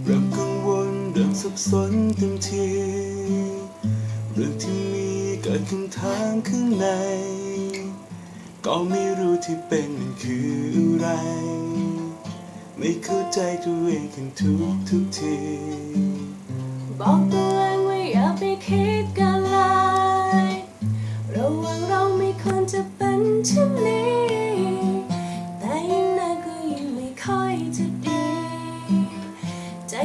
เริ่มกังวลเริ่มสับสนเต็มทีเรื่องที่มีเกิดคำถามข้างใน ก็ไม่รู้ที่เป็นมันคืออะไร ไม่เข้าใจตัวเองขึ้นทุกทุกที บอกตัวเองว่าอย่าไปคิดกันเลยระวังเราไม่ควรจะเป็นเช่นนี้ แต่ยิ่งนานก็ยิ่งไม่ค่อยจะ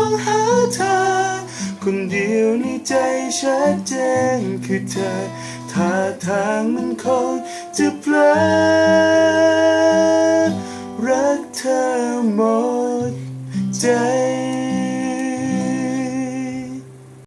องหาเธอ คนเดียวในใจชัดเจนคือเธอท่าทางมันคงจะเพลอรักเธอหมดใจ